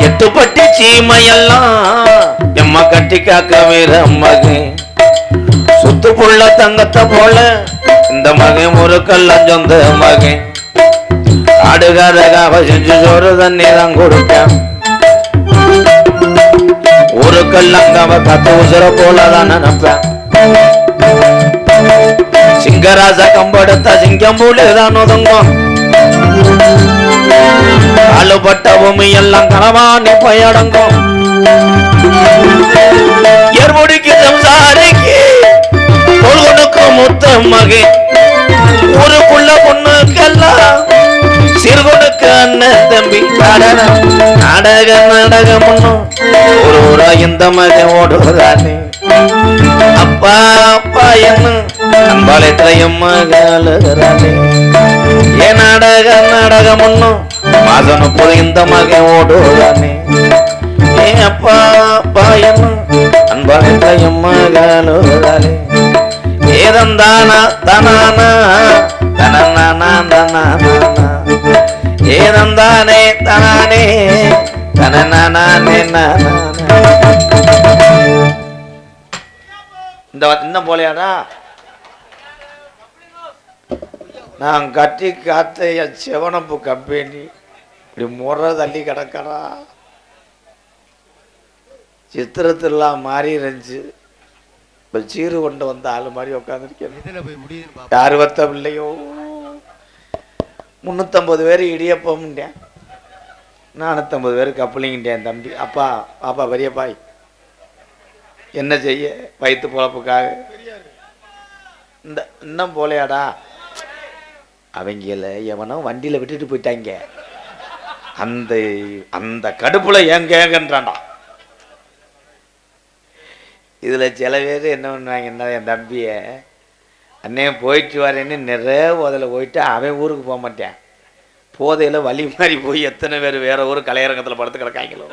எட்டுப்பட்டி சீமையெல்லாம் எம்ம கட்டி காக்க வீர மகன் சுத்து புள்ள தங்கத்தை போல இந்த மகன் ஒரு சொந்த மகன் ஆடுகாரகாவ செஞ்சு சோறு தண்ணி தான் கொடுப்பேன். ஒரு கல்லங்காவ கத்து உசுர போலதான் நினைப்பேன் சிங்கராச கம்படுத்த சிங்கம் போலதான் ஒதுங்கும். அழுபட்ட பூமி எல்லாம் கனவானி பயடங்கும். எர்முடிக்கு சம்சாரிக்கு பொழுதுக்கு முத்த மகே. ஊருக்குள்ள பொண்ணுக்கெல்லாம் சிறுகொடுக்கு அண்ணன் தம்பி. நாடக நாடகம் ஒண்ணும் ஒரு ஊரா இந்த மகன் ஓடுவதானே அப்பா அப்பா என்ன அன்பாலயத்திலையும் மகளுகிறானே ஏ நாடக நாடகம் ஒன்னும் மாதம் முப்பது இந்த மகன் ஓடுவதானே ஏ அப்பா அப்பா என்ன அன்பாலயத்திலையும் மகளுகிறானே ஏதந்தானா தனானா தனநானா தனானா ஏதந்தானே தனானே இந்த இந்த போலையாடா? நான் கட்டி காத்த என் செவனப்பு கம்பெனி இப்படி முறை தள்ளி கிடக்கறா. சித்திரத்திலாம் மாறி இருந்துச்சு. இப்போ சீரு கொண்டு வந்த ஆள் மாதிரி உட்காந்துருக்கேன் யார் வத்த பிள்ளையோ? முந்நூற்றம்பது பேர் இடியப்பம்ட்டேன் நானூற்றம்பது பேர் கப்பலிங்கிட்டேன் தம்பி. அப்பா பாப்பா பெரியப்பாய் என்ன செய்ய? வயிற்று பொழப்புக்காக. இந்த இன்னும் போலையாடா. அவங்கள எவனோ வண்டியில் விட்டுட்டு போயிட்டாங்க. அந்த அந்த கடுப்புல ஏன் கேங்கன்றான்டா இதில் சில பேர் என்ன பண்ணுவாங்க என்ன என் தம்பியை? அண்ணே போயிட்டு வரேன்னு நிறைய அதில் போயிட்டு அவன் ஊருக்கு போக மாட்டேன். போதையில் வழி மாறி போய் எத்தனை பேர் வேற ஊர் கலையரங்கத்தில் படுத்து கிடக்காங்களோ?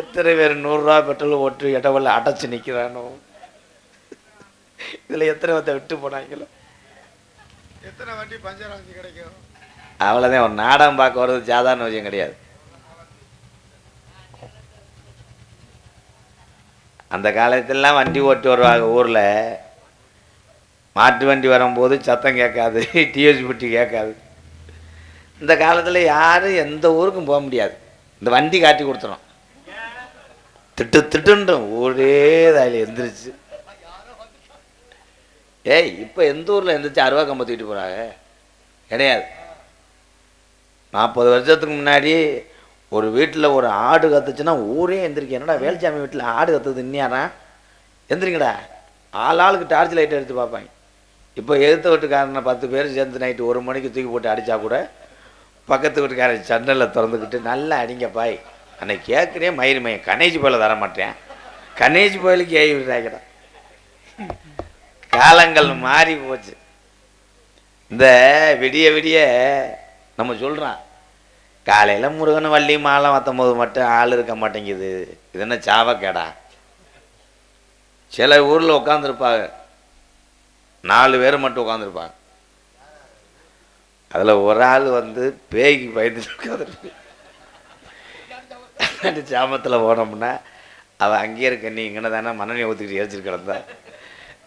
எத்தனை பேர் நூறுரூவா பெட்ரோல் ஓட்டு இடவெல்லாம் அடைச்சு நிற்கிறானோ இதில் எத்தனை பேர்த்த விட்டு போனாங்களோ? எத்தனை வண்டி பஞ்சர் ஆச்சு கிடைக்கும்? அவ்வளோதான் ஒரு நாடகம் பார்க்க வர்றது சாதாரண விஷயம் கிடையாது. அந்த காலத்திலலாம் வண்டி ஓட்டி வருவாங்க ஊரில். மாட்டு வண்டி வரும்போது சத்தம் கேட்காது டிஎஸ் பெட்டி கேட்காது. இந்த காலத்தில் யாரும் எந்த ஊருக்கும் போக முடியாது. இந்த வண்டி காட்டி கொடுத்துரும் திட்டு திட்டுன்ட்டு ஒரே தாயில் எந்திரிச்சு. ஏய் இப்போ எந்த ஊரில் எந்திரிச்சு அருவா கம்ப தூக்கிட்டு போகிறாங்க கிடையாது. நாற்பது வருஷத்துக்கு முன்னாடி ஒரு வீட்டில் ஒரு ஆடு கத்துச்சுன்னா ஊரே எந்திரிக்க என்னடா வேல்சாமி வீட்டில் ஆடு கத்துது இன்னியாரா எந்திரிங்கடா. ஆள் ஆளுக்கு டார்ச் லைட் எடுத்து பார்ப்பாங்க. இப்போ எதிர்த்த வீட்டுக்காரனை பத்து பேர் சேர்ந்து நைட்டு ஒரு மணிக்கு தூக்கி போட்டு அடித்தா கூட பக்கத்து வீட்டுக்காரன் சன்னலில் திறந்துக்கிட்டு நல்லா அடிங்க பாய். அன்னைக்கு கேட்குறேன் மயிறு மையம் கணேஷ் போயில் தர மாட்டேன். கணேஜ் போயிலுக்கு ஏறி விடுறாங்கடா காலங்கள் மாறி போச்சு. இந்த விடிய விடிய நம்ம சொல்கிறான் காலையில் முருகன் வள்ளி மாலை மாற்றும்போது மட்டும் ஆள் இருக்க மாட்டேங்குது. இது என்ன சாவக்கேடா? சில ஊரில் உட்காந்துருப்பாங்க நாலு பேர் மட்டும் உட்காந்துருப்பாங்க அதில் ஒரு ஆள் வந்து பேய்க்கு பயந்துட்டு உட்காந்துருக்கு சாமத்தில் போனோம்னா அவன் அங்கேயே இருக்க நீ இங்கே தானே மண்ணெண்ணெய் ஊற்றிக்கிட்டு எரிச்சிட்டு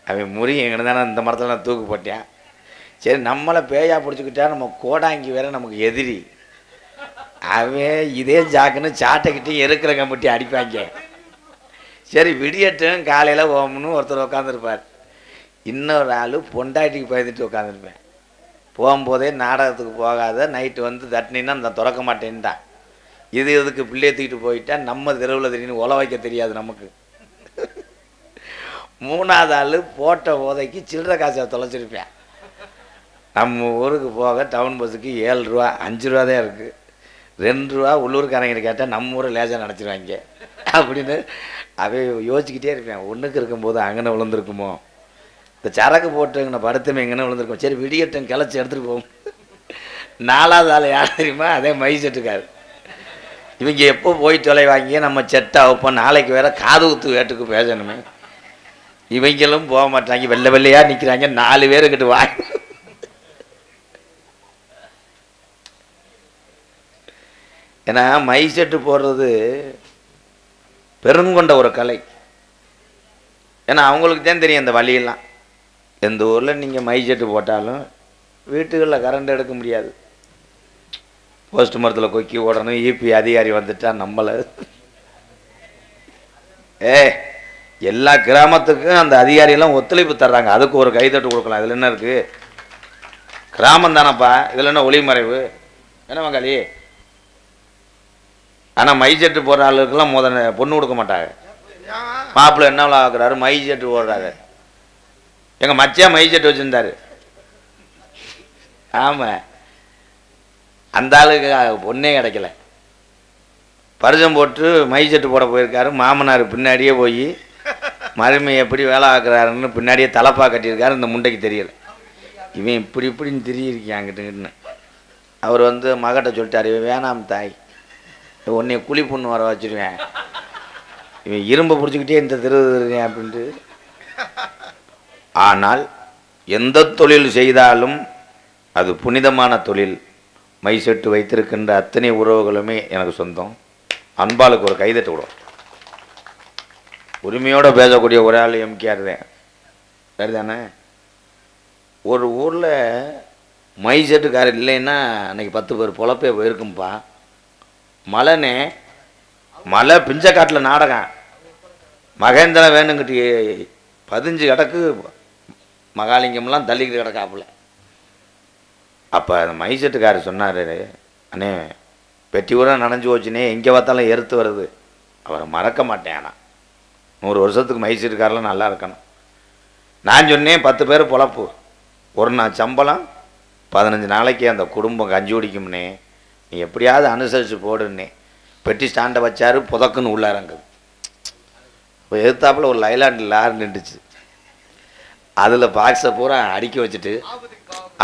அவன் முறி இங்கே தானே இந்த மரத்தில் நான் தூக்கு போட்டேன்? சரி நம்மளை பேயா பிடிச்சிக்கிட்டா நம்ம கோடாங்கி வேற நமக்கு எதிரி. அவன் இதே ஜாக்குன்னு சாட்டைக்கிட்டே இருக்கிற கம்பட்டி அடிப்பாங்க. சரி விடியட்டும் காலையில் ஓமன்னு ஒருத்தர் உட்காந்துருப்பார் இன்னொரு ஆள் பொண்டாட்டிக்கு பயந்துட்டு உட்காந்துருப்பேன் போகும்போதே நாடகத்துக்கு போகாத நைட்டு வந்து தட்டினா நான் திறக்க மாட்டேன்ட்டான் இது இதுக்கு பிள்ளைய தூக்கிட்டு போயிட்டா? நம்ம தெருவில் திடீர்னு உல வைக்க தெரியாது நமக்கு. மூணாவது ஆள் போட்ட போதைக்கு சில்லறை காசை தொலைச்சிருப்பேன். நம்ம ஊருக்கு போக டவுன் பஸ்ஸுக்கு ஏழு ரூபா அஞ்சு ரூபா தான் இருக்குது ரெண்டு ரூபா உள்ளூர்காரங்கிட்ட கேட்டால் நம்ம ஊரை லேசாக நினச்சிருவாங்க அப்படின்னு அதே யோசிச்சுக்கிட்டே இருப்பேன். ஒன்றுக்கு இருக்கும்போது அங்கன விழுந்திருக்குமோ? இந்த சரக்கு போட்டுங்கண்ண படுத்துமே எங்கன்னா விழுந்திருக்கோம். சரி விடியட்டும் கிளச்சி எடுத்துகிட்டு போவோம். நாலாவது ஆள் யார் தெரியுமா? அதே மை செட்டுக்காரு. இவங்க எப்போ போய் தொலைவாங்க நம்ம செட்டை வைப்போம் நாளைக்கு வேற காது குத்து வேட்டுக்கு பேசணுமே. இவங்களும் போக மாட்டாங்க. வெள்ளை வெள்ளையாக நிற்கிறாங்க நாலு பேர் கிட்ட வா ஏன்னா மை செட்டு போடுறது பெருங்கொண்ட ஒரு கலை. ஏன்னா அவங்களுக்கு தான் தெரியும் அந்த வழியெல்லாம். எந்த ஊரில் நீங்கள் மை செட்டு போட்டாலும் வீட்டுகளில் கரண்ட் எடுக்க முடியாது. போஸ்ட் மரத்தில் கொக்கி ஓடணும் ஈபி அதிகாரி வந்துட்டா நம்மளை. ஏ எல்லா கிராமத்துக்கும் அந்த அதிகாரியெல்லாம் ஒத்துழைப்பு தர்றாங்க. அதுக்கு ஒரு கைதட்டு கொடுக்கலாம். இதில் என்ன இருக்குது கிராமம் தானப்பா. இதில் என்ன ஒளிமறைவு என்ன மங்காளி? ஆனால் மைஜெட்டு போடுற ஆளுக்கெல்லாம் முதல்ல பொண்ணு கொடுக்க மாட்டாங்க. ஏன் மாப்பிள்ளை என்ன ஆக்குறாரு மைஜெட்டு போடுறாரு எங்கள் மச்சியா மைசெட் வச்சுருந்தார். ஆமாம் அந்த ஆளுக்கு பொண்ணே கிடைக்கல. பரிசம் போட்டு மை செட்டு போட போயிருக்காரு. மாமனார் பின்னாடியே போய் மருமை எப்படி வேலை ஆக்குறாருன்னு பின்னாடியே தலைப்பா கட்டியிருக்காரு. இந்த முண்டைக்கு தெரியல. இவன் இப்படி இப்படின்னு திரியிருக்கான் அங்கிட்டுன்னு அவர் வந்து மகட்ட சொல்லிட்டார் இவன் வேணாம் தாய். உன்னை குழி பொண்ணு வர வச்சிருவேன். இவன் இரும்பை பிடிச்சிக்கிட்டே இந்த திரு அப்படின்ட்டு ஆனால் எந்த தொழில் செய்தாலும் அது புனிதமான தொழில். மை செட்டு வைத்திருக்கின்ற அத்தனை உறவுகளுமே எனக்கு சொந்தம். அன்பாளுக்கு ஒரு கைதட்டு விடும் உரிமையோடு பேசக்கூடிய ஒரு ஆள் எம்கேஆர் தான். சரிதானே ஒரு ஊரில் மை செட்டுக்காரர் இல்லைன்னா அன்னைக்கு பத்து பேர் பொழப்பே போயிருக்கும்பா. மலைனே மலை பிஞ்சக்காட்டில் நாடகம். மகேந்திரன் வேணுங்கிட்டு பதிஞ்சு கிடக்கு மகாலிங்கம்லாம் தள்ளிக்கிட்டு கிடக்காப்புல. அப்போ அந்த மைசெட்டுக்காரர் சொன்னார் அண்ணே பெட்டி ஊராக நனைஞ்சு போச்சுனே எங்கே பார்த்தாலும் எருத்து வருது. அவரை மறக்க மாட்டேன் ஆனால் நூறு வருஷத்துக்கு மைசெட்டுக்காரெலாம் நல்லா இருக்கணும். நான் சொன்னேன் பத்து பேர் பொழப்பு. ஒரு நாள் சம்பளம் பதினஞ்சு நாளைக்கு அந்த குடும்பம் கஞ்சி குடிக்கும்னே. நீ எப்படியாவது அனுசரித்து போடுன்னே. பெட்டி ஸ்டாண்டை வச்சாரு புதக்குன்னு உள்ளாரங்குது இப்போ எதிர்த்தாப்பில் ஒரு லைலாண்டு லார் நின்றுச்சு. அதில் பாக்ஸை பூரா அடுக்கி வச்சுட்டு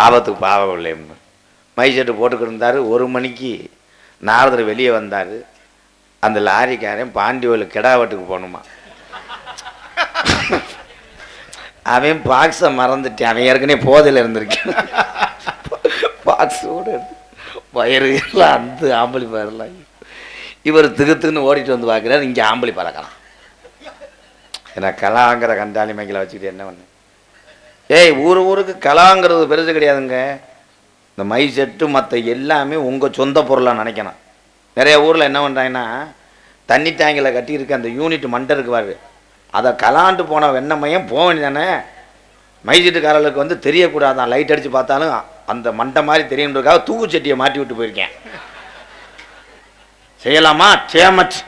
ஆபத்துக்கு பாவம் இல்லைன்னு மை ஷர்ட்டு போட்டுக்கிட்டு இருந்தார் ஒரு மணிக்கு நாரதர் வெளியே வந்தார். அந்த லாரிக்காரன் பாண்டியோவில் கிடாவட்டுக்கு போகணுமா. அவன் பாக்ஸை மறந்துட்டேன். அவன் ஏற்கனவே போதையில் இருந்திருக்கேன். பாக்ஸோடு வயிறு எல்லாம் அந்த ஆம்பளி பாருலாம் இவர் திகுத்துன்னு ஓடிட்டு வந்து பார்க்குறாரு. இங்கே ஆம்பளி பறக்கலாம். ஏன்னா கலாங்கிற கண்டாளி மைக்கில் வச்சுக்கிட்டு என்ன பண்ணு? ஏய் ஊர் ஊருக்கு கலாங்கிறது பெருசு கிடையாதுங்க. இந்த மை செட்டு மற்ற எல்லாமே உங்கள் சொந்த பொருளாக நினைக்கணும். நிறைய ஊரில் என்ன பண்ணுறாங்கன்னா தண்ணி டேங்கில் கட்டியிருக்க அந்த யூனிட் மண்டை இருக்குவார் அதை கலாண்டு போன வெண்ணமையும் போக வேண்டியதானே? மைசீட்டுக்காரர்களுக்கு வந்து தெரியக்கூடாதான். லைட் அடித்து பார்த்தாலும் அந்த மண்டை மாதிரி தெரியுன்றதுக்காக தூக்குச்சட்டியை மாட்டி விட்டு போயிருக்கேன். செய்யலாமா? சேமச்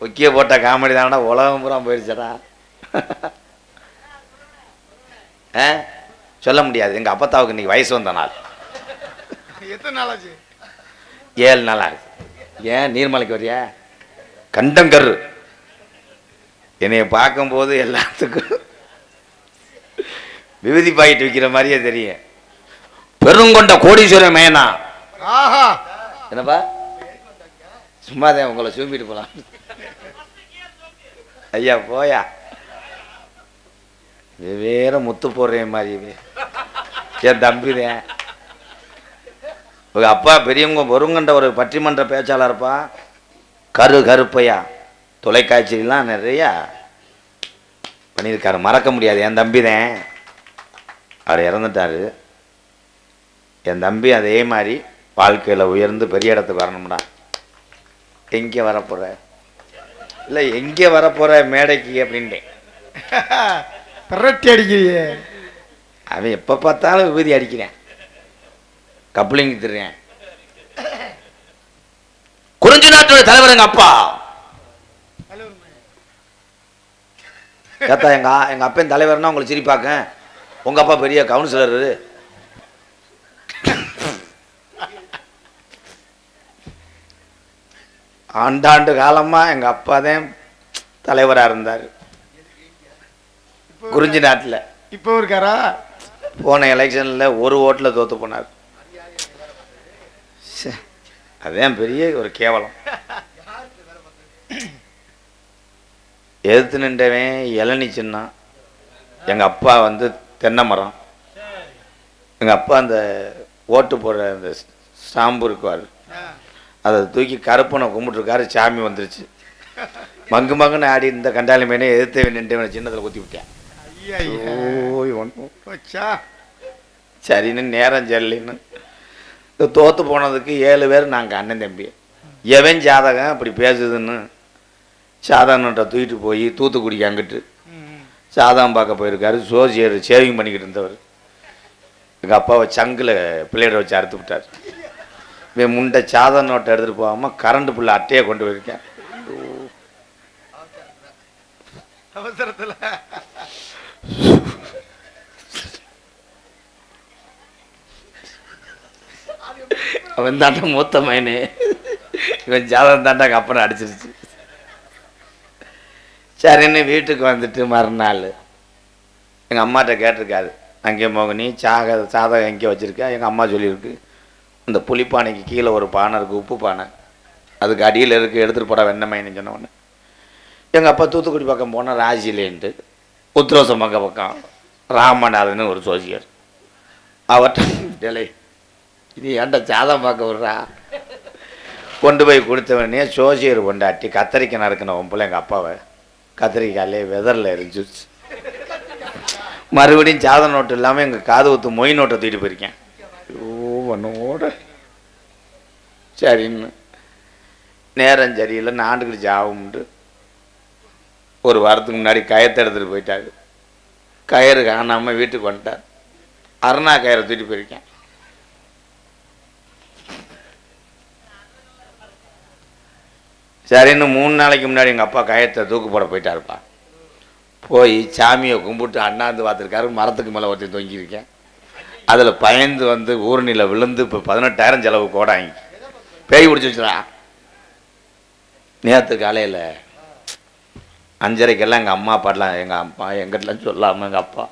கொக்கிய போட்ட காமெடி தானடா உலகம் பூரா போயிடுச்சடா ஆ? சொல்ல முடியாது. எங்கள் அப்பத்தாவுக்கு இன்னைக்கு வயசு வந்த நாள். எத்தனை நாளாச்சு ஏழு நாள் ஆகுது. ஏன்? நீர்மலைக்கு வரியா? கண்டங்கரு என்னைய பார்க்கும்போது எல்லாத்துக்கும் விபூதி பாக்கெட் விற்கிற மாதிரியே தெரியும். பெருங்கொண்ட கோடீஸ்வரன் மேனா. என்னப்பா? சும்மா தான் உங்களை சூம்பிட்டு போகலாம் ஐயா போயா. வேற முத்து போடுறேன் மாதிரி இவன். என் தம்பிதான் உங்கள் அப்பா பெரியவங்க வருங்கன்ற ஒரு பட்டிமன்ற பேச்சாளர்ப்பா கரு கருப்பையா. தொலைக்காட்சியெலாம் நிறையா பண்ணியிருக்காரு. மறக்க முடியாது. என் தம்பி தான் அவர் இறந்துட்டாரு. என் தம்பி அதே மாதிரி வாழ்க்கையில் உயர்ந்து பெரிய இடத்துக்கு வரணும்டா. எங்கே வரப்போற? இல்லை எங்கே வரப்போற மேடைக்கு அப்படின்ட்டேன். பிரட்டி அடிக்கிறியே. அவன் எப்போ பார்த்தாலும் விபூதி அடிக்கிறேன். கப்ளிங் திடுறேன் குறிஞ்சி நாட்டோட தலைவர் எங்க அப்பா? ஏத்தா எங்க ஆ- எங்க அப்பன் தலைவர்னா உங்களை சிரிப்பாக்க உங்க அப்பா பெரிய கவுன்சிலர் ஆண்டாண்டு காலமா எங்க அப்பா தான் தலைவரா இருந்தார். குறிஞ்சி நாட்டில். இப்போ இருக்காரா? போன எலெக்ஷனில் ஒரு ஓட்டில் தோத்து போனார். அதான் பெரிய ஒரு கேவலம். எதிர்த்து நின்றவன் இளநி சின்னம். எங்கள் அப்பா வந்து தென்னை மரம். எங்கள் அப்பா அந்த ஓட்டு போடுற அந்த ஸ்டாம்பு இருக்குவார். அதை தூக்கி கருப்பனை கும்பிட்டுருக்காரு சாமி வந்துருச்சு. மங்கு மங்குன்னு ஆடி இந்த கண்டாளி மேனே எதிர்த்து நின்றவனை சின்னத்தில் குத்தி விட்டேன். சரின்னு நேரம் சரியில்லைன்னு. இது தோத்து போனதுக்கு ஏழு பேர் நாங்கள் அண்ணன் தம்பி. எவன் ஜாதகம் அப்படி பேசுதுன்னு சாதகன்ட்ட தூக்கிட்டு போய் தூத்துக்குடிக்கு அங்கிட்டு. சாதகம் பார்க்க போயிருக்காரு. சோசியர் சேவிங் பண்ணிக்கிட்டு இருந்தவர். எங்கள் அப்பாவை சங்கில் பிள்ளையோட வச்சு அறுத்து விட்டார். இவன் முண்டை சாதக நோட்டை எடுத்துகிட்டு போகாமல் கரண்ட் புள்ள அட்டையை கொண்டு போயிருக்கேன். அவசரத்துல. அவன் தாண்டா மூத்த மயனே இவன் ஜாதகம் தாண்டா அப்புறம் அடிச்சிருச்சு. சரின்னு வீட்டுக்கு வந்துட்டு மறுநாள். எங்கள் அம்மாட்ட கேட்டிருக்காரு. அங்கே மோகினி சாக சாதகம் எங்கே வச்சுருக்கா எங்கள் அம்மா சொல்லியிருக்கு. இந்த புளிப்பானைக்கு கீழே ஒரு பானை இருக்குது உப்பு பானை. அதுக்கு அடியில் இருக்குது எடுத்துகிட்டு போட வெண்ணமைன்னு சொன்ன எங்கள் அப்பா தூத்துக்குடி பக்கம் போனால் ராஜிலேன்ட்டு உத்திரோசம் பக்கம் பக்கம் ராமநாதன் ஒரு சோசியர் அவர்கிட்ட இது ஏன்டா சாதம் பார்க்க விட்றா? கொண்டு போய் கொடுத்தவனே சோசியர் கொண்டாட்டி கத்தரிக்காய் நறுக்கின ஒம்பளை எங்கள் அப்பாவை. கத்திரிக்காயிலே வெதரில் இருந்துச்சு மறுபடியும் சாதம் நோட்டு இல்லாமல் எங்கள் காது ஊற்று மொய் நோட்டை தூக்கிட்டு போயிருக்கேன். ஓ சரின்னு. நேரம் சரியில்லை நாண்டுக்கிட்டு ஜாவும்ட்டு ஒரு வாரத்துக்கு முன்னாடி கயத்தை எடுத்துகிட்டு போயிட்டாரு. கயிறு காணாமல் வீட்டுக்கு வந்துட்டார். அருணா கயிறை தூட்டி போயிருக்கேன். சரின்னு மூணு நாளைக்கு முன்னாடி எங்கள் அப்பா கயத்தை தூக்கு போட போயிட்டாருப்பா. போய் சாமியை கும்பிட்டு அண்ணாந்து பார்த்துருக்காரு மரத்துக்கு மேலே ஒருத்தர் தொங்கியிருக்கேன். அதில் பயந்து வந்து ஊரணியில் விழுந்து இப்போ பதினெட்டாயிரம் செலவு கோடாங்கி பேய் பிடிச்சி வச்சுடா. நேற்று காலையில் அஞ்சரைக்கெல்லாம் எங்கள் அம்மா அப்பாட்டலாம் எங்கள் அம்மா எங்கிட்டலாம் சொல்லாமல் எங்கள் அப்பா.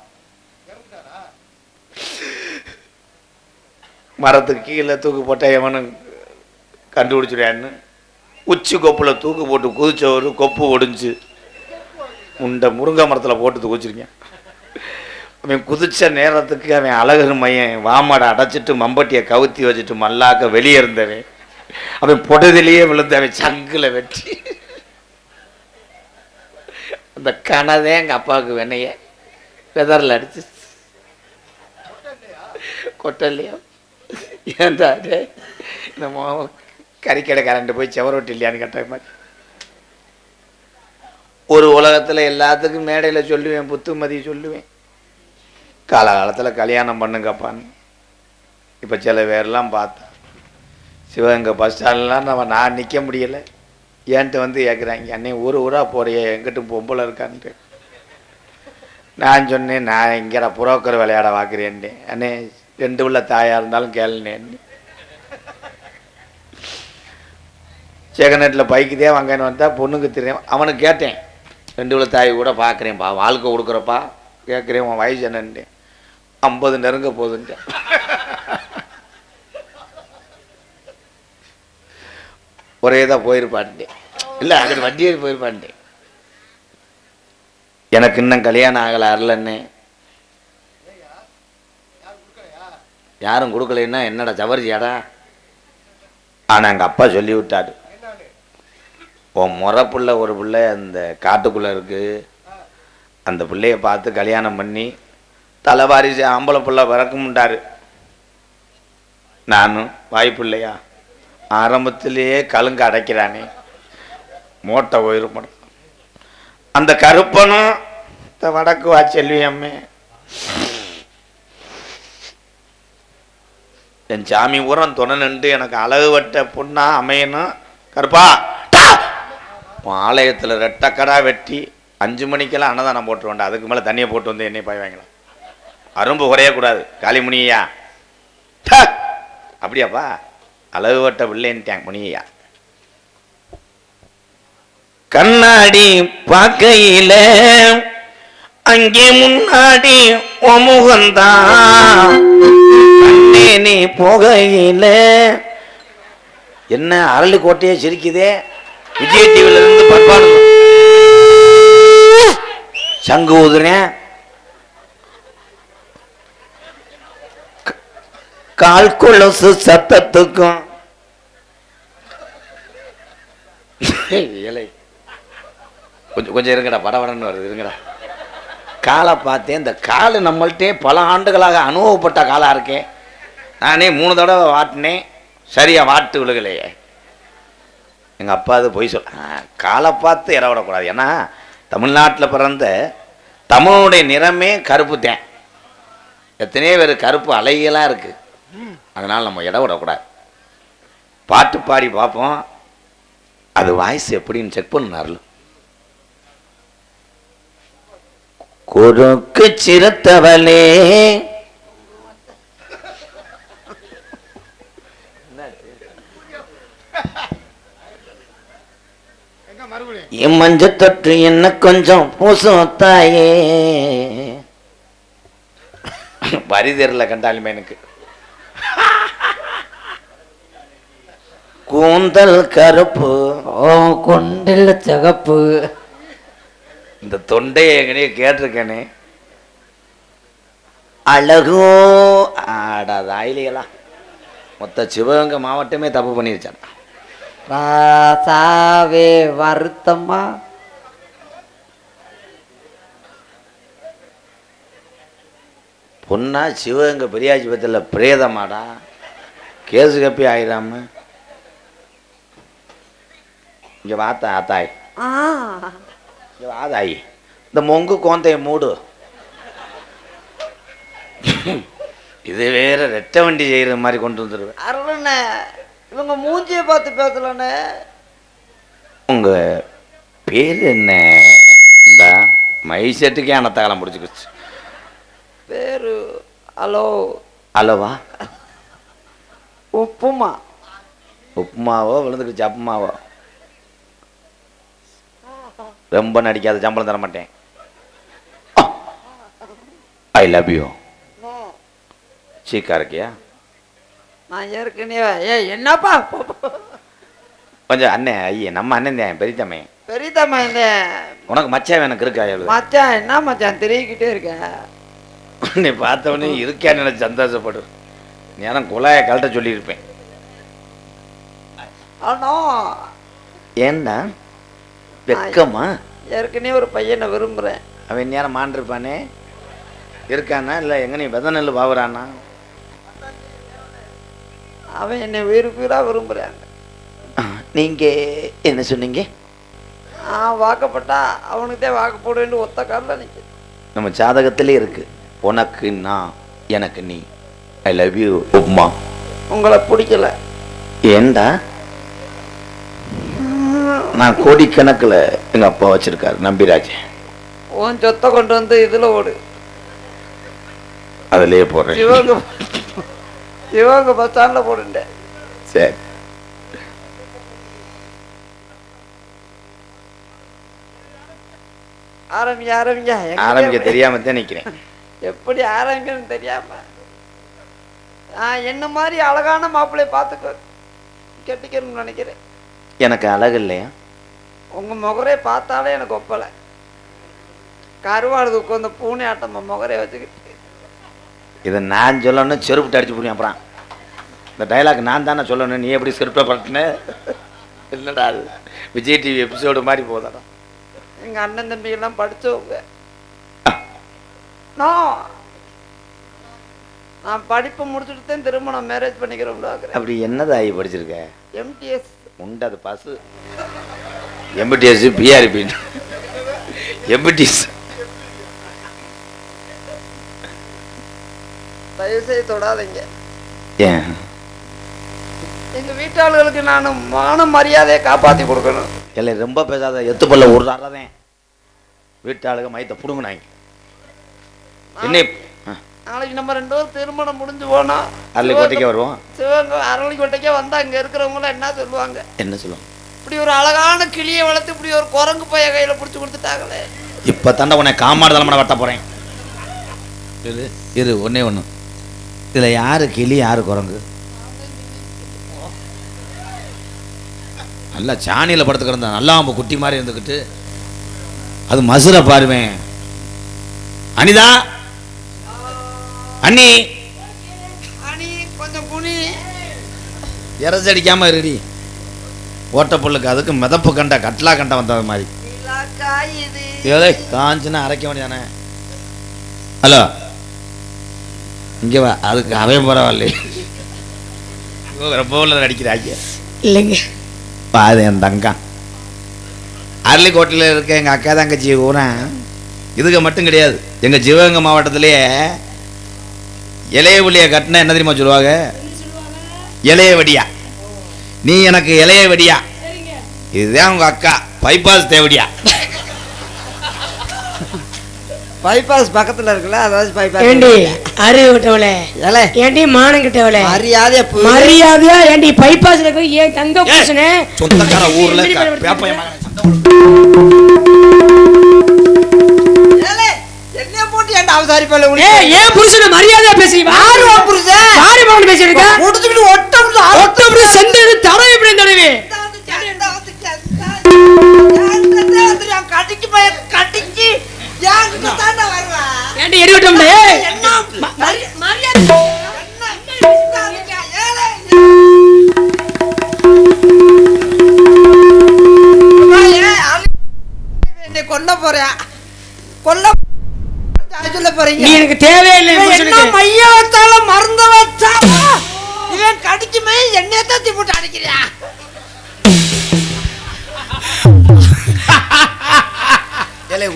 மரத்துக்கு கீழே தூக்கு போட்டால் எவனும் கண்டுபிடிச்சிடுவான்னு. உச்சி கொப்பில் தூக்கு போட்டு குதிச்சவர் கொப்பு ஒடிஞ்சு உண்டை முருங்கை மரத்தில் போட்டு குதிச்சிருக்கேன் அவன் குதிச்ச நேரத்துக்கு அவன் அழகர் மையன் வாமாடை அடைச்சிட்டு மம்பட்டியை கவுத்தி வச்சுட்டு மல்லாக்க வெளியே இருந்தவன் அவன் பொடுதிலேயே விழுந்து அவன் சங்கில் வெட்டி. அந்த கனதே எங்கள் அப்பாவுக்கு வெண்ணைய. வெதரில் அடிச்சு. கொட்டலையா ஏன்டா இந்த நம்ம கறிக்கடை கரண்ட் போய் செவரொட்டி இல்லையான்னு கேட்ட மாதிரி. ஒரு உலகத்தில் எல்லாத்துக்கும் மேடையில் சொல்லுவேன் புத்துமதி சொல்லுவேன். காலகாலத்தில் கல்யாணம் பண்ணுங்கப்பான்னு இப்போ சில பேர்லாம் பார்த்தா சிவகங்கை பஸ் ஸ்டாண்ட்லாம் நம்ம நான் நிற்க முடியலை. ஏன்ட்டு வந்து கேட்குறாங்க என்னை ஊர் ஊராக போகிறிய எங்கிட்ட பொம்பளை இருக்கான்ட்டு. நான் சொன்னேன் நான் இங்கேடா புரோக்கர் விளையாட வாக்குறேன்ட்டு. அண்ணே ரெண்டு உள்ள தாயாக இருந்தாலும் கேளுனேன்னு செகநெட்டில் பைக்குதே வாங்கன்னு வந்தால் பொண்ணுக்கு தெரியும். அவனுக்கு கேட்டேன் ரெண்டு உள்ள தாய் கூட பார்க்குறேன்ப்பா வாழ்க்கை கொடுக்குறப்பா கேட்குறேன் உன் வயசு என்னன்ட்டு. ஐம்பது நெருங்க போகுதுன்ட்டு ஒரே தான் போயிருப்பான்ட்டேன் இல்லை அங்கே வண்டி ஏறி போயிருப்பான்ட்டேன் எனக்கு இன்னும் கல்யாணம் ஆகலை அருளன்னு யாரும் கொடுக்கலைன்னா என்னடா ஜவர்ஜியாடா? ஆனால் எங்கள் அப்பா சொல்லி விட்டாரு உன் முறை பிள்ளை ஒரு பிள்ளை அந்த காட்டுக்குள்ளே இருக்குது அந்த பிள்ளைய பார்த்து கல்யாணம் பண்ணி தலைவாரிசு ஆம்பளை பிள்ளை பிறக்கும்ண்டாரு நானும் வாய்ப்பு இல்லையா ஆரம்பத்திலேயே கலுங்க அடைக்கிறானே. மூட்டை உயிர்ப்படும் அந்த கருப்பனும் இந்த வடக்கு வா செல்வி அம்மே. என் சாமி ஊரம் துணை நின்று எனக்கு அழகு வட்ட பொண்ணா அமையணும். கருப்பா ஆலயத்தில் ரெட்டக்கடா வெட்டி அஞ்சு மணிக்கெல்லாம் அன்னதானம் போட்டுருவேன்டா அதுக்கு மேலே தண்ணியை போட்டு வந்து என்னை பாய் வாங்கலாம் அரும்பு குறையக்கூடாது. காளிமுனியா அப்படியாப்பா? அளவு வட்ட பிள்ளைன்ட்டாங்க முனியா கண்ணாடி பார்க்கையில அங்கே முன்னாடி ஒமுகந்தான். நீ போகையில. என்ன அரளி கோட்டையே சிரிக்குதே? விஜய் டிவில இருந்து பண்பாடு. சங்கு ஊதுறேன். கால் கொலுசு சத்தத்துக்கும். இலை. கொஞ்சம் கொஞ்சம் இருங்கடா படபடன்னு வருது இருங்கடா. காலை பார்த்தேன் இந்த கால் நம்மள்ட்டே பல ஆண்டுகளாக அனுபவப்பட்ட காலாக இருக்கேன் நானே மூணு தடவை வாட்டினேன். சரியாக வாட்டு விழுகலையே. எங்கள் அப்பா அது பொய் சொல் காலை பார்த்து இறவிடக்கூடாது ஏன்னா தமிழ்நாட்டில் பிறந்த தமிழனுடைய நிறமே கருப்பு தேன். எத்தனையோ பேர் கருப்பு அலைகளாக இருக்குது அதனால் நம்ம இட விடக்கூடாது. பாட்டு பாடி பார்ப்போம். அது வாய்ஸ் எப்படின்னு செக் பண்ணார்ல குறுக்கு சிறுத்தவளே என் மஞ்ச தொற்று என்ன கொஞ்சம் பூசும் தாயே. வரி தெரியல கண்டாலுமே எனக்கு. கூந்தல் கருப்பு. ஓ கொண்டில் சிகப்பு. இந்த தொண்டையை எங்கனையே கேட்டிருக்கேனே. அழகோ ஆடாத ஆயிலிகளா? மொத்த சிவகங்கை மாவட்டமே தப்பு பண்ணிருச்சான் ராசாவே வருத்தமா பொண்ணா சிவகங்கை பெரியாஜிபத்தில் பிரேதமாடா? கேசு கப்பி ஆயிடாம இங்கே வாத்தா ஆத்தாய் இங்கே வாதாயி இந்த மொங்கு கோந்தைய மூடு இது வேற ரெட்டை வண்டி செய்கிற மாதிரி கொண்டு வந்துடுவேன் அருணண்ணே இவங்க மூஞ்சியை பார்த்து பேசலண்ணே உங்க பேர் என்ன இந்த மை செட்டுக்கே அனத்தகாலம் பிடிச்சிக்கிச்சு பேரு ஹலோ அளவா உப்புமா உப்புமாவோ விழுந்துக்கிச்சு அப்புமாவோ ரொம்ப நடிக்காத சம்பளம் தர மாட்டேன். ஐ லவ் யூ சீக்கா இருக்கியா? நான் ஏற்கனவே ஏ என்னப்பா? கொஞ்சம் அண்ணன் ஐயே நம்ம அண்ணன் தான் பெரியத்தம்மே பெரியதம்மா இந்த உனக்கு மச்சான் எனக்கு இருக்கா எவ்வளவு மச்சான் என்ன மச்சான் தெரிவிக்கிட்டே இருக்கேன் நீ பார்த்தவொடனே இருக்கான்னு நினைச்சு சந்தோஷப்படு. நேரம் குழாயை கழட்ட சொல்லியிருப்பேன். ஆனோ ஏண்டா வெக்கமா? ஏற்கனவே ஒரு பையனை விரும்புகிறேன் அவன் நேரம் மாண்டிருப்பானே? இருக்கானா? இல்லை எங்க நீ வெத நெல் பாவுறானா அவன் என்னை உயிர் உயிராக விரும்புகிறாங்க நீங்க என்ன சொன்னீங்க? நான் வாக்கப்பட்டா அவனுக்கு தான் வாக்கு போடுவேன்னு ஒத்த காலில் நிற்குது நம்ம ஜாதகத்திலே இருக்கு. உனக்கு நான் எனக்கு நீ. I love you upma. உங்களை பிடிக்கல. ஏண்டா? நான் கோடிக்கணக்கில் எங்க அப்பா வச்சிருக்காரு நம்பிராஜ். உன் சொத்தை கொண்டு வந்து இதில் ஓடு. அதுலயே போடுறேன். சிவகங்கை பஸ் ஸ்டாண்டில் போடுண்டேன் சரி. ஆரம்பிங்க ஆரம்பிங்க. ஆரம்பிக்க தெரியாம தான் நிக்கிறேன். எப்படி ஆரம்பிக்கணும்னு தெரியாம? என்ன மாதிரி அழகான மாப்பிள்ளைய பார்த்துக்க கெட்டிக்கணும்னு நினைக்கிறேன். எனக்கு அழகு இல்லையா? உங்க முகரே பார்த்தாலே எனக்கு ஒப்பலை. கருவாடு உட்காந்து பூனை ஆட்டமா முகரே வச்சுக்கிட்டு. இதை நான் சொல்லணும் செருப்பு அடிச்சு போடுவேன் அப்புறம். இந்த டைலாக் நான் தானே சொல்லணும் நீ எப்படி செருப்பை பட்டின இல்லைடா அது? விஜய் டிவி எபிசோடு மாதிரி போதாடா எங்க அண்ணன் தம்பி எல்லாம் படிச்சவங்க. நான் நான் படிப்பு முடிச்சுட்டு தான் திருமணம் மேரேஜ் பண்ணிக்கிறோம்னு அப்படி என்னதாயி படிச்சிருக்க? எம்டிஎஸ் உண்டு அது பாசு. எம்பிடிஎஸ் பிஆர்பி எம்பிடிஎஸ் தயவு செய்து தொடாதீங்க. ஏன்? எங்க வீட்டாளுகளுக்கு நான் மான மரியாதையை காப்பாத்தி கொடுக்கணும். இல்லை ரொம்ப பேசாத எத்து பல்ல ஒரு தான். வீட்டாளுக மைத்த புடுங்கினாங்க. என்ன நாளைக்கு நம்ம ரெண்டு பேரும் திருமணம் முடிஞ்சு போனா அரளிக்கோட்டைக்கு வருவோம். சிவகங்கை அரளிக்கோட்டைக்கே வந்தா அங்க இருக்கிறவங்க என்ன சொல்லுவாங்க? என்ன சொல்லுவோம் இப்படி ஒரு அழகான கிளியை வளர்த்து இப்படி ஒரு குரங்கு பைய கையில பிடிச்சி கொடுத்துட்டாங்களே. இப்போ தாண்டா உன்னை காமாடு தலைமனை வெட்ட போகிறேன் இரு இரு ஒன்றே ஒன்று இதில் யாரு கிளி யாரு குரங்கு? நல்லா சாணியில் படுத்து கிடந்தா நல்லா அவன் குட்டி மாதிரி இருந்துக்கிட்டு அது மசுரை பாருவேன் அனிதா! அண்ணி. அணி கொஞ்சம் குனி. இறச்சி அடிக்காம இருடி. ஓட்ட புல்லுக்கு அதுக்கு மிதப்பு கண்ட கட்லா கண்ட வந்தது மாதிரி. ஏதே காஞ்சுன்னா அரைக்க வேண்டியதானே? ஹலோ. இங்கே வா அதுக்கு அவன் பரவாயில்ல ரொம்ப உள்ள நடிக்கிறாங்க இல்லைங்க. பாது என் தங்கம். அரளிக்கோட்டையில் இருக்க எங்கள் அக்கா தங்கச்சி ஊரா. இதுக்கு மட்டும் கிடையாது. எங்கள் சிவகங்கை மாவட்டத்திலேயே இளைய புள்ளிய கட்டினா என்ன தெரியுமா சொல்லுவாங்க? இளைய வெடியா. நீ எனக்கு இளைய வெடியா. இதுதான் உங்க அக்கா. பைபாஸ் தேவடியா. பைபாஸ் பக்கத்துல இருக்குல்ல அதாவது பைபாஸ் ஏண்டி அறிவு கிட்டவளே ஏலே. ஏண்டி மானம் கிட்டவளே மரியாதையா மரியாதையா ஏண்டி பைபாஸ்ல போய் ஏன் தங்க பூசனே சொந்தக்கார ஊர்ல எப்படி பல்ல ஏ ஏன் புருஷனை மரியாதையா பேசுவா யாரு உன் புருஷன்? யாரு மகன் பேசிருக்க முடிச்சுக்கிட்டு ஒட்டம் ஒட்ட அப்படி சென்று தடவை? இப்படி தடவை கடிக்கு போய் என்கிட்ட தாண்டா வருவா? என்ன? ம- மரி- மரியாதை.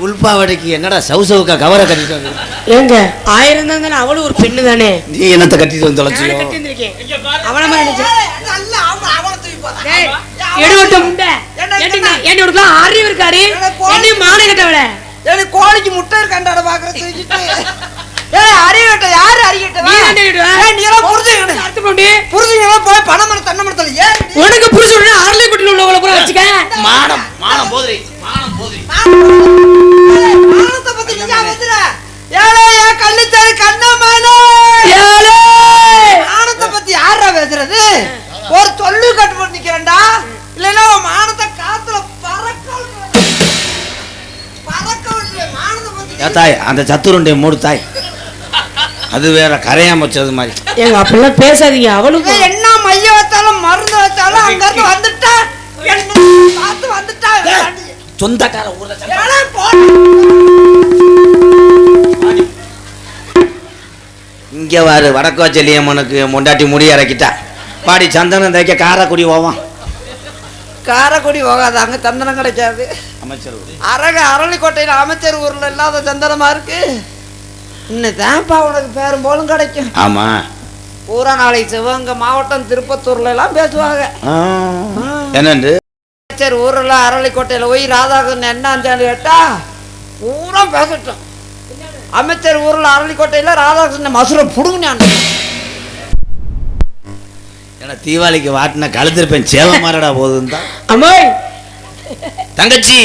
உள்பாவடைக்கு என்னடா சவுசவுக்கா கவரை கட்டிட்டு வந்து ஏங்க? ஆயிரம் தான் தானே அவளும் ஒரு பெண்ணு தானே? நீ என்னத்தை கட்டிட்டு வந்து தொலைச்சியோ கட்டி வந்திருக்கேன். அவள மாதிரி நினைச்சேன் ஏய், எடுவட்ட முண்டை. என்ன, என்ன? உனக்குலாம் அறிவு கோழி- ஏண்டி மானம் கட்டவளே. ஏய், கோழிக்கு முட்டை இருக்காண்டாட பாக்குற தூக்கிட்டு. ஏய் அறிவிட்ட யாரு அறிவிட்ட நீ தாண்டி இடுவ. நீ எல்லாம் புரிஞ்சுக்கணும் அர்த்தம் பண்ணி புரிஞ்சுக்கணும் போய் பணம் மரம் தென்னை மரத்துல. ஏன் உனக்கு புருஷன் அரளி குட்டில உள்ளவங்கள பூரா வச்சுக்க. மானம் மானம் போதுரி ஒரு தொல்லு கட்டு போட்டு நிக்கிறேன்டா இல்லைன்னா மானத்தை காத்துல பறக்க தாய் அந்த சத்துருண்டை மூடு தாய். அது வேற கரையாம வச்சது மாதிரி. ஏங்க அப்படிலாம் பேசாதீங்க அவளுக்கு என்ன மைய வச்சாலும் மருந்து வச்சாலும் அங்க இருந்து வந்துட்டா. என்ன பார்த்து வந்துட்டா. சொந்தக்கார ஊர்ல. இங்க வாரு வடக்கு வச்சலியம்மனுக்கு முண்டாட்டி முடி இறக்கிட்டா பாடி சந்தனம் தைக்க காரக்குடி போவான் காரைக்குடி போகாது அங்க சந்தனம் கிடைக்காது. அமைச்சர் அரக அரளிக்கோட்டையில் அமைச்சர் ஊர்ல இல்லாத சந்தனமா இருக்கு? இன்னதான்ப்பா உனக்கு பேரும் போலும் கிடைக்கும். ஆமா. பூரா நாளைக்கு சிவகங்கை மாவட்டம் திருப்பத்தூர்ல எல்லாம் பேசுவாங்க. என்னண்டு? அமைச்சர் ஊர்ல அரளிக்கோட்டையில போய் ராதாகிருஷ்ணன் என்னாஞ்சான்னு கேட்டா பூரா பேசட்டும். அமைச்சர் ஊர்ல அரளிக்கோட்டையில ராதாகிருஷ்ணன் மசுரை புடுங்கினான். ஏன்னா தீபாவளிக்கு வாட்டின கழுத்திருப்பேன் சேவ மாறடா போகுதுன்னு தான். அம்மாய்! தங்கச்சி!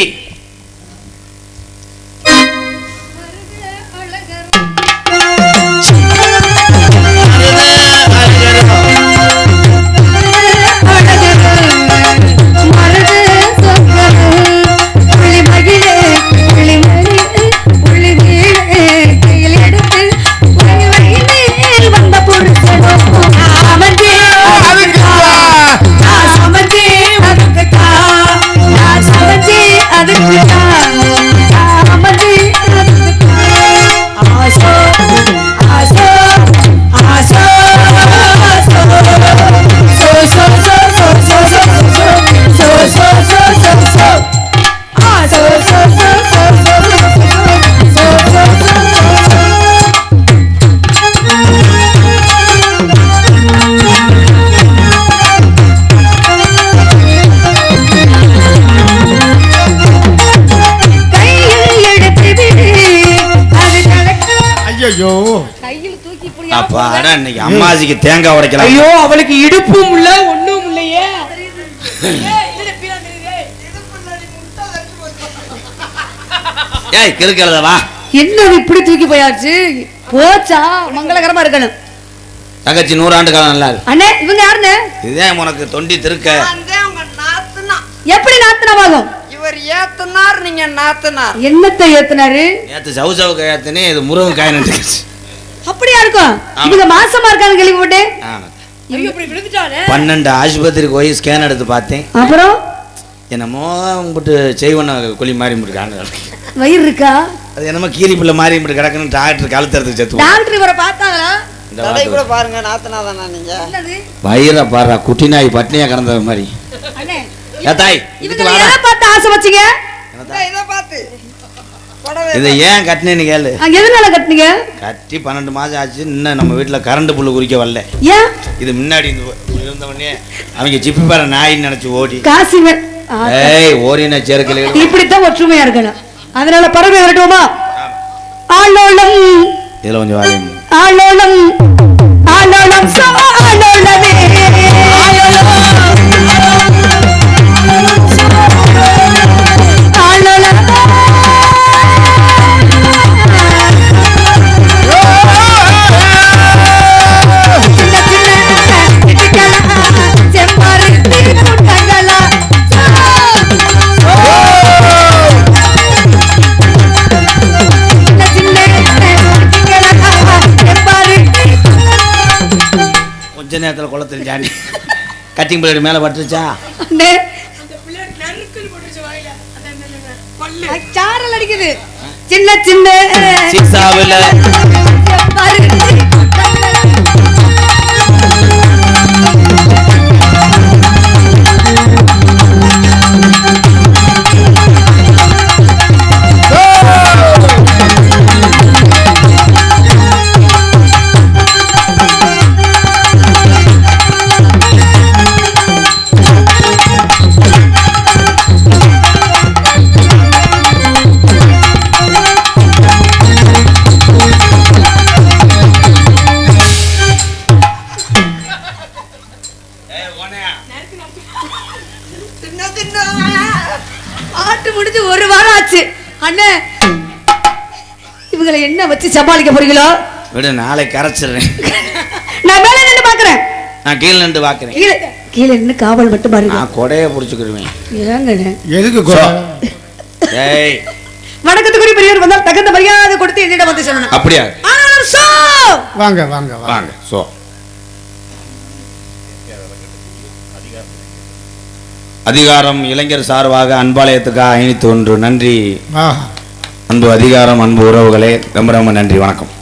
ஐயோ அப்பா அட இன்னைக்கு அம்மாசிக்கு தேங்காய் உடைக்கலாம். ஐயோ அவளுக்கு இடுப்பும் இல்ல ஒண்ணும் இல்லையே. ஏய் கிறுக்கிறத வா. என்ன இப்படி தூக்கி போயாச்சு? போச்சா? மங்களகரமா இருக்கணும். தங்கச்சி நூறாண்டு காலம் நல்லா இருக்கு. அண்ணே இவங்க யாருன்னு இதுதான் உனக்கு தொண்டி திருக்க. அதான் உங்க நாத்துனா. எப்படி நாத்தனமாகும் இவர் ஏத்தனார் நீங்க நாத்தனார். என்னத்தை ஏத்துனாரு? நேற்று சவு சவு காயத்தினே இது முருகன் காய் நின்றுச்சு அப்படியா இருக்கும்? இவங்க மாசமா இப்படி விழுந்துட்டானே பன்னெண்டு ஆஸ்பத்திரிக்கு போய் ஸ்கேன் எடுத்து பார்த்தேன். அப்புறம்? என்னமோ உங்கள்கிட்ட செய்வன குழி மாறி இருக்காங்க வயிறு இருக்கா? அது என்னமோ கீரி பிள்ளை மாறி இப்படி கிடக்குன்னு டாக்டர் கழுத்துறதுக்கு செத்து போனான். டாக்டர் இவரை பார்த்தாங்களா? கூட பாருங்க நாத்தனா தானா நீங்க. என்னது? வயிறை பாடுறா குட்டி நாய் பட்னியா கிடந்த மாதிரி. அண்ணே ஏ தாய் இதுக்கு வாடா. எதை பார்த்து ஆசை வச்சீங்க? இதை பார்த்து. இதை ஏன் கட்டினேன்னு கேளு. அங்க எதனால கட்டுனீங்க? கட்டி பன்னெண்டு மாதம் ஆச்சு இன்னும் நம்ம வீட்டில் கரண்ட் புல்லு குறிக்க வரல. ஏன்? இது முன்னாடி இருந்தவொடனே அவங்க சிப்பி பாரு நாயின்னு நினச்சி ஓடி. காசி ஏய் ஓரின சேர்க்கல இப்படித்தான் ஒற்றுமையா இருக்கணும். அதனால பறவை விரட்டுவோமா ஆளோளம் இதில் கொஞ்சம் வாயும் ஆளோளம் ஆளோளம் சோ ஆளோளமே ஆளோளம் ஜாண்டி கட்டிங் பிளேடு மேலே பட்டுருச்சா? சாரல் அடிக்குது. சின்ன சின்ன. என்ன வச்சு சமாளிக்க போறீங்களோ? விடு நாளைக்கு கரைச்சிடுறேன். நான் மேல நின்று பாக்குறேன் நான் கீழே நின்று பார்க்குறேன். கீழே கீழே நின்று காவல் மட்டும் பாருங்க. நான் கொடையை பிடிச்சிக்கிடுவேன். ஏங்கண்ணே எதுக்கு? ஏய். வணக்கத்துக்குரிய பெரியவர் வந்தால் தகுந்த மரியாதை கொடுத்து என்னிடம் வந்து சொல்லணும். அப்படியா? ஆனாலும் சோ! வாங்க வாங்க வாங்க. வாங்க சோ. அதிகாரம் இளைஞர் சார்பாக அன்பாலயத்துக்காக ஐநூத்தி ஒன்று நன்றி. ஆஹா. அன்பு அதிகாரம் அன்பு உறவுகளே ரொம்ப ரொம்ப நன்றி வணக்கம்.